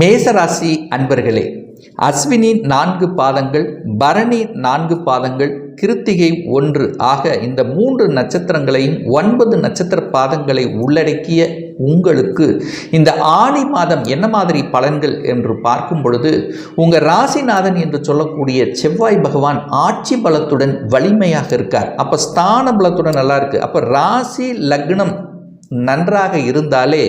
மேசராசி அன்பர்களே அஸ்வினி நான்கு பாதங்கள் பரணி நான்கு பாதங்கள் கிருத்திகை ஒன்று ஆக இந்த மூன்று நட்சத்திரங்களையும் ஒன்பது நட்சத்திர பாதங்களை உள்ளடக்கிய உங்களுக்கு இந்த ஆணி மாதம் என்ன மாதிரி பலன்கள் என்று பார்க்கும் பொழுது உங்கள் ராசிநாதன் என்று சொல்லக்கூடிய செவ்வாய் பகவான் ஆட்சி பலத்துடன் வலிமையாக இருக்கார். அப்போ ஸ்தான பலத்துடன் நல்லா இருக்குது அப்போ ராசி லக்னம் நன்றாக இருந்தாலே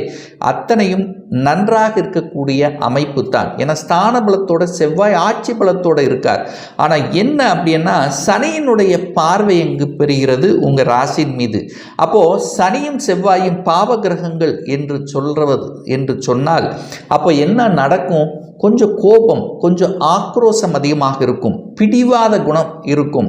அத்தனையும் நன்றாக இருக்கக்கூடிய அமைப்பு தான் ஏன்னா ஸ்தான பலத்தோட செவ்வாய் ஆட்சி பலத்தோட இருக்கார். ஆனால் என்ன அப்படின்னா சனியினுடைய பார்வை எங்கு பெறுகிறது? உங்கள் ராசியின் மீது. அப்போது சனியும் செவ்வாயும் பாவ கிரகங்கள் என்று சொல்றது என்று சொன்னால் அப்போ என்ன நடக்கும்? கொஞ்சம் கோபம் கொஞ்சம் ஆக்ரோஷம் அதிகமாக இருக்கும். பிடிவாத குணம் இருக்கும்.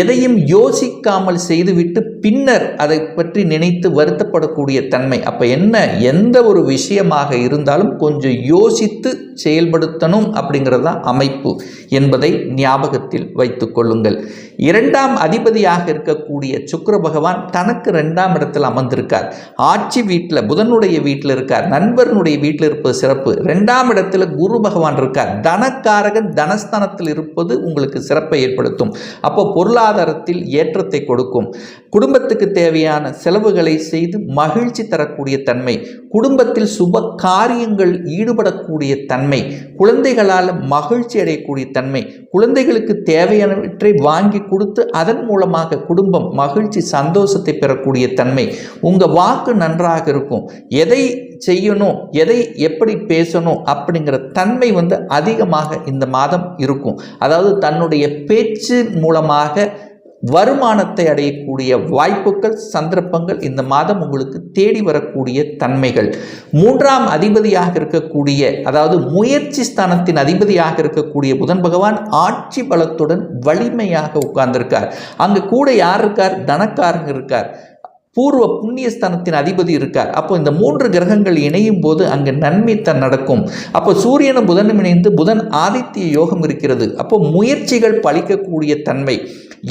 எதையும் யோசிக்காமல் செய்துவிட்டு பின்னர் அதை பற்றி நினைத்து வருத்தப்படக்கூடிய தன்மை. அப்போ என்ன? எந்த ஒரு விஷயமாக இருந்தாலும் கொஞ்சம் யோசித்து செயல்படுத்தணும் அப்படிங்கிறது தான் அமைப்பு என்பதை ஞாபகத்தில் வைத்து கொள்ளுங்கள். இரண்டாம் அதிபதியாக இருக்கக்கூடிய சுக்கர பகவான் தனக்கு ரெண்டாம் இடத்தில் அமர்ந்திருக்கார். ஆட்சி வீட்டில் புதனுடைய வீட்டில் இருக்கார் நண்பர்களுடைய வீட்டில் இருப்பது சிறப்பு. ரெண்டாம் இடத்தில் குரு பகவான் இருக்கார். தனக்காரகன் தனஸ்தானத்தில் இருப்பது உங்களுக்கு சிறப்பை ஏற்படுத்தும். அப்போ பொருளாதாரத்தில் ஏற்றத்தை கொடுக்கும். குடும்பத்துக்கு தேவையான செலவுகளை செய்து மகிழ்ச்சி தரக்கூடிய தன்மை. குடும்பத்தில் சுப காரியங்கள் ஈடுபடக்கூடிய தன்மை. குழந்தைகளால் மகிழ்ச்சி அடையக்கூடிய தன்மை. குழந்தைகளுக்கு தேவையானவற்றை வாங்கி கொடுத்து அதன் மூலமாக குடும்பம் மகிழ்ச்சி சந்தோஷத்தை பெறக்கூடிய தன்மை உங்கள் வாக்கு நன்றாக இருக்கும். எதை செய்யணும் எதை எப்படி பேசணும் அப்படிங்கிற தன்மை வந்து அதிகமாக இந்த மாதம் இருக்கும். அதாவது தன்னுடைய பேச்சு மூலமாக வருமானத்தை அடையக்கூடிய வாய்ப்புகள் சந்தர்ப்பங்கள் இந்த மாதம் உங்களுக்கு தேடி வரக்கூடிய தன்மைகள். மூன்றாம் அதிபதியாக இருக்கக்கூடிய அதாவது முயற்சி ஸ்தானத்தின் அதிபதியாக இருக்கக்கூடிய புதன் பகவான் ஆட்சி பலத்துடன் வலிமையாக உட்கார்ந்திருக்கார். அங்கு கூட யார் இருக்கார்? தனக்காரங்க இருக்கார். பூர்வ புண்ணியஸ்தானத்தின் அதிபதி இருக்கார். அப்போ இந்த மூன்று கிரகங்கள் இணையும் போது அங்கு நன்மைத்தான் நடக்கும். அப்போ சூரியனும் புதனும் இணைந்து புதன் ஆதித்ய யோகம் இருக்கிறது. அப்போ முயற்சிகள் பழிக்கக்கூடிய தன்மை.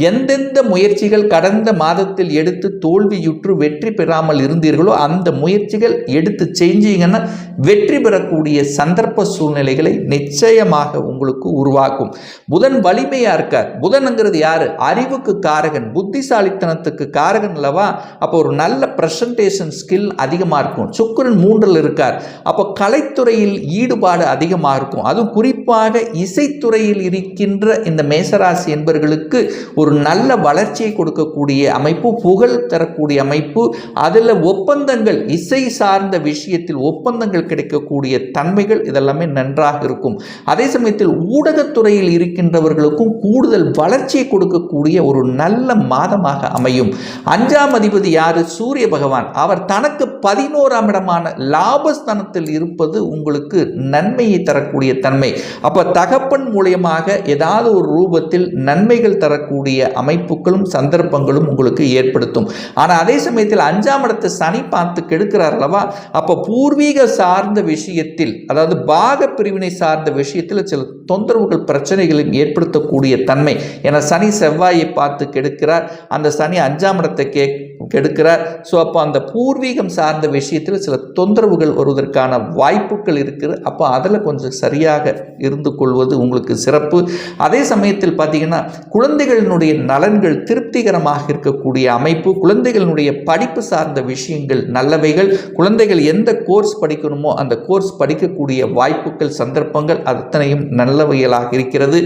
எந்தெந்த முயற்சிகள் கடந்த மாதத்தில் எடுத்து தோல்வியுற்று வெற்றி பெறாமல் இருந்தீர்களோ அந்த முயற்சிகள் எடுத்து செஞ்சீங்கன்னா வெற்றி பெறக்கூடிய சந்தர்ப்ப சூழ்நிலைகளை நிச்சயமாக உங்களுக்கு உருவாக்கும். புதன் வலிமையாக இருக்கார். புதன்ங்கிறது யார்? அறிவுக்கு காரகன் புத்திசாலித்தனத்துக்கு காரகன் அல்லவா? அப்போ ஒரு நல்ல ப்ரெசன்டேஷன் ஸ்கில் அதிகமாக இருக்கும். சுக்கரன் மூன்றில் இருக்கார். அப்போ கலைத்துறையில் ஈடுபாடு அதிகமாக இருக்கும். அதுவும் குறிப்பாக இசைத்துறையில் இருக்கின்ற இந்த மேசராசி என்பவர்களுக்கு ஒரு நல்ல வளர்ச்சியை கொடுக்கக்கூடிய அமைப்பு புகழ் தரக்கூடிய அமைப்பு அதில் ஒப்பந்தங்கள் இசை சார்ந்த விஷயத்தில் ஒப்பந்தங்கள் கிடைக்கக்கூடிய தன்மைகள் இதெல்லாமே நன்றாக இருக்கும். அதே சமயத்தில் ஊடகத்துறையில் இருக்கின்றவர்களுக்கும் கூடுதல் வளர்ச்சியை கொடுக்கக்கூடிய ஒரு நல்ல மாதமாக அமையும். அஞ்சாம் அதிபதியாக சூரிய பகவான். அவர் தனக்கு பதினோராம் இடமான லாபஸ்தானத்தில் இருப்பது உங்களுக்கு நன்மையை தரக்கூடிய தன்மை. அப்போ தகப்பன் மூலியமாக ஏதாவது ஒரு ரூபத்தில் நன்மைகள் தரக்கூடிய அமைப்புகளும் சந்தர்ப்பங்களும் உங்களுக்கு ஏற்படுத்தும். ஆனால் அதே சமயத்தில் அஞ்சாம் இடத்தை சனி பார்த்து கெடுக்கிறார் அல்லவா? அப்போ பூர்வீக சார்ந்த விஷயத்தில் அதாவது பாக பிரிவினை சார்ந்த விஷயத்தில் சில தொந்தரவுகள் பிரச்சனைகளையும் ஏற்படுத்தக்கூடிய தன்மை. என சனி செவ்வாயை பார்த்து கெடுக்கிறார். அந்த சனி அஞ்சாம் இடத்தை கே கெடுக்கிறார். ஸோ அப்போ அந்த பூர்வீகம் சார்ந்த விஷயத்தில் சில தொந்தரவுகள் வருவதற்கான வாய்ப்புகள் இருக்குது. அப்போ அதில் கொஞ்சம் சரியாக இருந்து கொள்வது உங்களுக்கு சிறப்பு. அதே சமயத்தில் பார்த்தீங்கன்னா குழந்தைகளினுடைய நலன்கள் திருப்திகரமாக இருக்கக்கூடிய அமைப்பு குழந்தைகளினுடைய படிப்பு சார்ந்த விஷயங்கள் நல்லவைகள் குழந்தைகள் எந்த கோர்ஸ் படிக்கணுமோ அந்த கோர்ஸ் படிக்கக்கூடிய வாய்ப்புகள் சந்தர்ப்பங்கள் அத்தனையும் நல்லவைகளாக இருக்கிறது.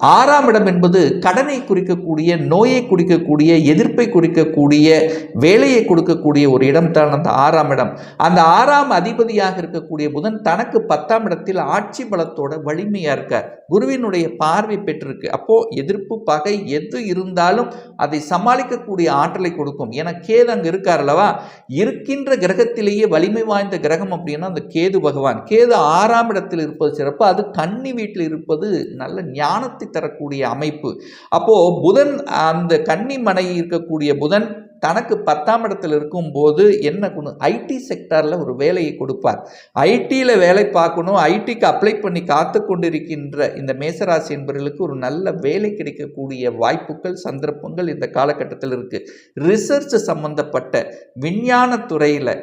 ஆறாம் இடம் என்பது கடனை குறிக்கக்கூடிய நோயை குறிக்கக்கூடிய எதிர்ப்பை குறிக்கக்கூடிய வேலையை கொடுக்கக்கூடிய ஒரு இடம் தான் அந்த ஆறாம் இடம். அந்த ஆறாம் அதிபதியாக இருக்கக்கூடிய புதன் தனக்கு பத்தாம் இடத்தில் ஆட்சி பலத்தோட வலிமையாக இருக்க குருவினுடைய பார்வை பெற்றிருக்கு. அப்போ எதிர்ப்பு பகை எது இருந்தாலும் அதை சமாளிக்கக்கூடிய ஆற்றலை கொடுக்கும். ஏன்னா கேது அங்கே இருக்கார் அல்லவா? இருக்கின்ற கிரகத்திலேயே வலிமை வாய்ந்த கிரகம் அப்படின்னா அந்த கேது பகவான். கேது ஆறாம் இடத்தில் இருப்பது சிறப்பு. அது கன்னி வீட்டில் இருப்பது நல்ல ஞானத்தை தரக்கூடிய அமைப்பு. அப்போ புதன் அந்த கன்னிமனை இருக்கக்கூடிய புதன் தனக்கு பத்தாம் இடத்தில் இருக்கும்போது என்ன கொண்டு ஐடி செக்டாரில் ஒரு வேலையை கொடுப்பார். ஐடியில் வேலை பார்க்கணும். ஐடிக்கு அப்ளை பண்ணி காத்து கொண்டிருக்கின்ற இந்த மேசராசி என்பவர்களுக்கு ஒரு நல்ல வேலை கிடைக்கக்கூடிய வாய்ப்புகள் சந்தர்ப்பங்கள் இந்த காலகட்டத்தில் இருக்குது ரிசர்ச் சம்பந்தப்பட்ட விஞ்ஞான துறையில்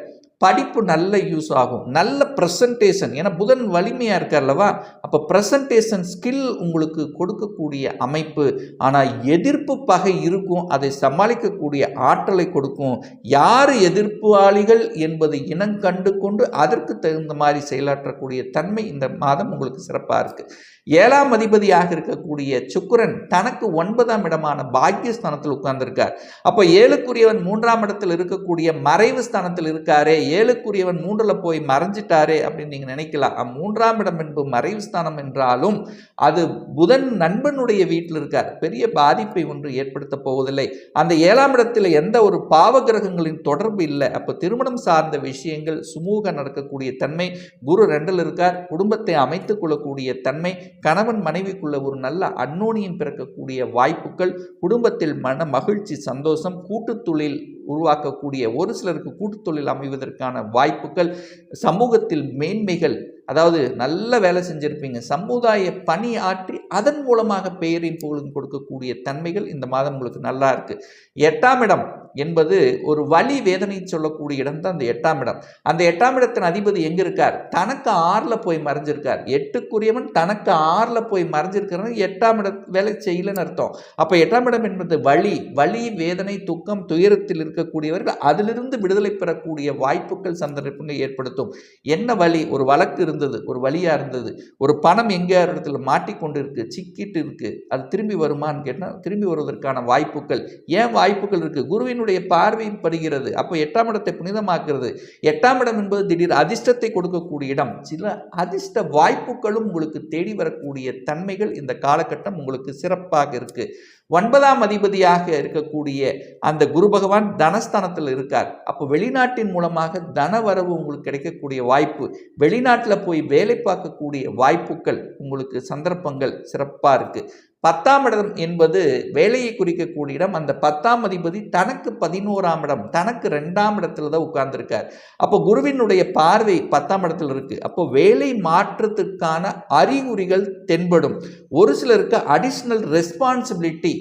படிப்பு நல்ல யூஸ் ஆகும். நல்ல ப்ரெசன்டேஷன் ஏன்னா புதன் வலிமையாக இருக்கார் அல்லவா அப்போ ப்ரெசன்டேஷன் ஸ்கில் உங்களுக்கு கொடுக்கக்கூடிய அமைப்பு. ஆனால் எதிர்ப்பு பகை இருக்கும். அதை சமாளிக்கக்கூடிய ஆற்றலை கொடுக்கும். யார் எதிர்ப்பாளிகள் என்பதை இனம் கண்டு கொண்டு அதற்கு தகுந்த மாதிரி செயலாற்றக்கூடிய தன்மை இந்த மாதம் உங்களுக்கு சிறப்பாக இருக்குது ஏழாம் அதிபதியாக இருக்கக்கூடிய சுக்கரன் தனக்கு ஒன்பதாம் இடமான பாக்கியஸ்தானத்தில் உட்கார்ந்துருக்கார். அப்போ ஏழுக்குரியவன் மூன்றாம் இடத்தில் இருக்கக்கூடிய மறைவு ஸ்தானத்தில் இருக்காரே. ஏழுக்குரியவன் மூன்றில் போய் மறைஞ்சிட்டார். அப்படின்னு நீங்கள் நினைக்கலாம். மூன்றாம் இடம் என்பது மறைவு ஸ்தானம் என்றாலும் அது புதன் நண்பனுடைய வீட்டில் இருக்கார். பெரிய பாதிப்பை ஒன்று ஏற்படுத்த போவதில்லை. அந்த ஏழாம் இடத்தில் எந்த ஒரு பாவ கிரகங்களின் தொடர்பு இல்லை. அப்போ திருமணம் சார்ந்த விஷயங்கள் சுமூக நடக்கக்கூடிய தன்மை குரு ரெண்டில் இருக்கார். குடும்பத்தை அமைத்துக் கொள்ளக்கூடிய தன்மை கணவன் மனைவிக்குள்ள ஒரு நல்ல அன்னோனியம் பிறக்கக்கூடிய வாய்ப்புகள் குடும்பத்தில் மன மகிழ்ச்சி சந்தோஷம் கூட்டுத் தொழில் உருவாக்கக்கூடிய ஒரு சிலருக்கு கூட்டுத்தொழில் அமைவதற்கான வாய்ப்புகள் சமூகத்தில் மேன்மைகள் அதாவது நல்ல வேலை செஞ்சுருப்பீங்க சமுதாய பணி ஆற்றி அதன் மூலமாக பெயரின் புகழும் கொடுக்கக்கூடிய தன்மைகள் இந்த மாதம் உங்களுக்கு நல்லா இருக்கு. எட்டாம் இடம் என்பது ஒரு வலி வேதனை சொல்லக்கூடிய இடம் தான் அந்த எட்டாம் இடம். அந்த எட்டாம் இடத்தின் அதிபதி எங்க இருக்கார்? தனக்கு ஆறில் போய் மறைஞ்சிருக்கார். எட்டுக்குரியவன் தனக்கு ஆறில் போய் மறைஞ்சிருக்கிறது எட்டாம் இடம் வேலை செய்யலன்னு அர்த்தம். அப்போ எட்டாம் இடம் என்பது வலி வலி வேதனை துக்கம் துயரத்தில் இருக்கக்கூடியவர்கள் அதிலிருந்து விடுதலை பெறக்கூடிய வாய்ப்புகள் சந்தர்ப்பங்கள் ஏற்படுத்தும். என்ன வழி ஒரு வழக்கு இருந்தது ஒரு வழியாக இருந்தது. ஒரு பணம் எங்கேயா இடத்துல மாட்டிக்கொண்டு இருக்குது சிக்கிட்டு இருக்கு. அது திரும்பி வருமான்னு கேட்டால் திரும்பி வருவதற்கான வாய்ப்புகள். ஏன் வாய்ப்புகள் இருக்குது குருவினுடைய பார்வையும் படுகிறது. அப்போ எட்டாம் இடத்தை புனிதமாக்குறது. எட்டாம் இடம் என்பது திடீர் அதிர்ஷ்டத்தை கொடுக்கக்கூடிய இடம். சில அதிர்ஷ்ட வாய்ப்புகளும் உங்களுக்கு தேடி வரக்கூடிய தன்மைகள் இந்த காலகட்டம் உங்களுக்கு சிறப்பாக இருக்கு. ஒன்பதாம் அதிபதியாக இருக்கக்கூடிய அந்த குரு பகவான் தனஸ்தானத்தில் இருக்கார். அப்போ வெளிநாட்டின் மூலமாக தன வரவு உங்களுக்கு கிடைக்கக்கூடிய வாய்ப்பு வெளிநாட்டில் போய் வேலை பார்க்கக்கூடிய வாய்ப்புகள் உங்களுக்கு சந்தர்ப்பங்கள் சிறப்பாக இருக்குது பத்தாம் இடம் என்பது வேலையை குறிக்கக்கூடிய இடம். அந்த பத்தாம் அதிபதி தனக்கு பதினோராம் இடம் தனக்கு ரெண்டாம் இடத்துல தான் உட்கார்ந்துருக்கார். அப்போ குருவினுடைய பார்வை பத்தாம் இடத்துல இருக்குது அப்போ வேலை மாற்றத்துக்கான அறிகுறிகள் தென்படும். ஒரு சிலருக்கு அடிஷ்னல் ரெஸ்பான்சிபிலிட்டி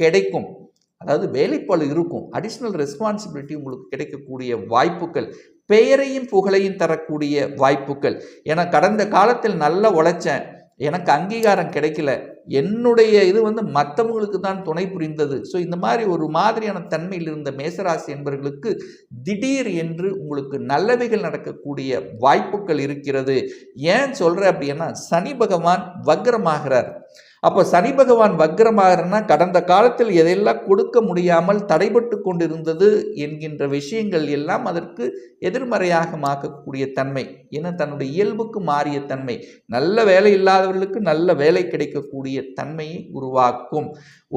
கிடைக்கும். அதாவது வேலைப்பாடு இருக்கும். அடிஷ்னல் ரெஸ்பான்சிபிலிட்டி உங்களுக்கு கிடைக்கக்கூடிய வாய்ப்புகள் பெயரையும் புகழையும் தரக்கூடிய வாய்ப்புகள். ஏன்னா கடந்த காலத்தில் நல்லா உழைச்சேன். எனக்கு அங்கீகாரம் கிடைக்கல. என்னுடைய இது வந்து மற்றவங்களுக்கு தான் துணை புரிந்தது. ஸோ இந்த மாதிரி ஒரு மாதிரியான தன்மையில் இருந்த மேசராசி என்பவர்களுக்கு திடீர் என்று உங்களுக்கு நல்லவைகள் நடக்கக்கூடிய வாய்ப்புகள் இருக்கிறது. ஏன் சொல்கிறேன் அப்படின்னா சனி பகவான் வக்ரமாகிறார். அப்போ சனி பகவான் வக்ரமாகறனா கடந்த காலத்தில் எதையெல்லாம் கொடுக்க முடியாமல் தடைபட்டு கொண்டிருந்தது என்கின்ற விஷயங்கள் எல்லாம் அதற்கு எதிர்மறையாக மாக்கக்கூடிய தன்மை. ஏன்னா தன்னுடைய இயல்புக்கு மாறிய தன்மை. நல்ல வேலை இல்லாதவர்களுக்கு நல்ல வேலை கிடைக்கக்கூடிய தன்மையை உருவாக்கும்.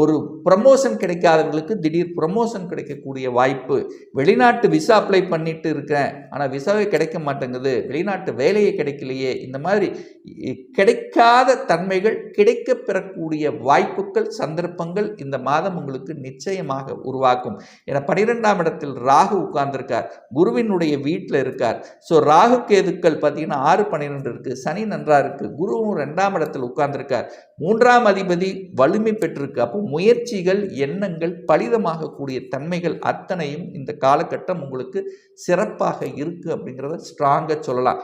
ஒரு ப்ரமோஷன் கிடைக்காதவர்களுக்கு திடீர் ப்ரமோஷன் கிடைக்கக்கூடிய வாய்ப்பு. வெளிநாட்டு விசா அப்ளை பண்ணிட்டு இருக்கிறேன். ஆனால் விசாவே கிடைக்க மாட்டேங்குது. வெளிநாட்டு வேலையே கிடைக்கலையே. இந்த மாதிரி கிடைக்காத தன்மைகள் கிடைக்க பெறக்கூடிய வாய்ப்புகள் சந்தர்ப்பங்கள் இந்த மாதம் உங்களுக்கு நிச்சயமாக உருவாக்கும். என பனிரெண்டாம் இடத்தில் ராகு உட்கார்ந்திருக்கார். குருவினுடைய வீட்டில் இருக்கார். ஸோ ராகு கேதுக்கள் பார்த்தீங்கன்னா ஆறு பன்னிரெண்டு இருக்குது சனி நன்றாக இருக்குது குருவும் ரெண்டாம் இடத்தில் உட்கார்ந்திருக்கார். மூன்றாம் அதிபதி வலிமை பெற்றிருக்கு. அப்போ முயற்சிகள் எண்ணங்கள் பலிதமாகக்கூடிய தன்மைகள் அத்தனையும் இந்த காலகட்டம் உங்களுக்கு சிறப்பாக இருக்குது அப்படிங்கிறத ஸ்ட்ராங்காக சொல்லலாம்.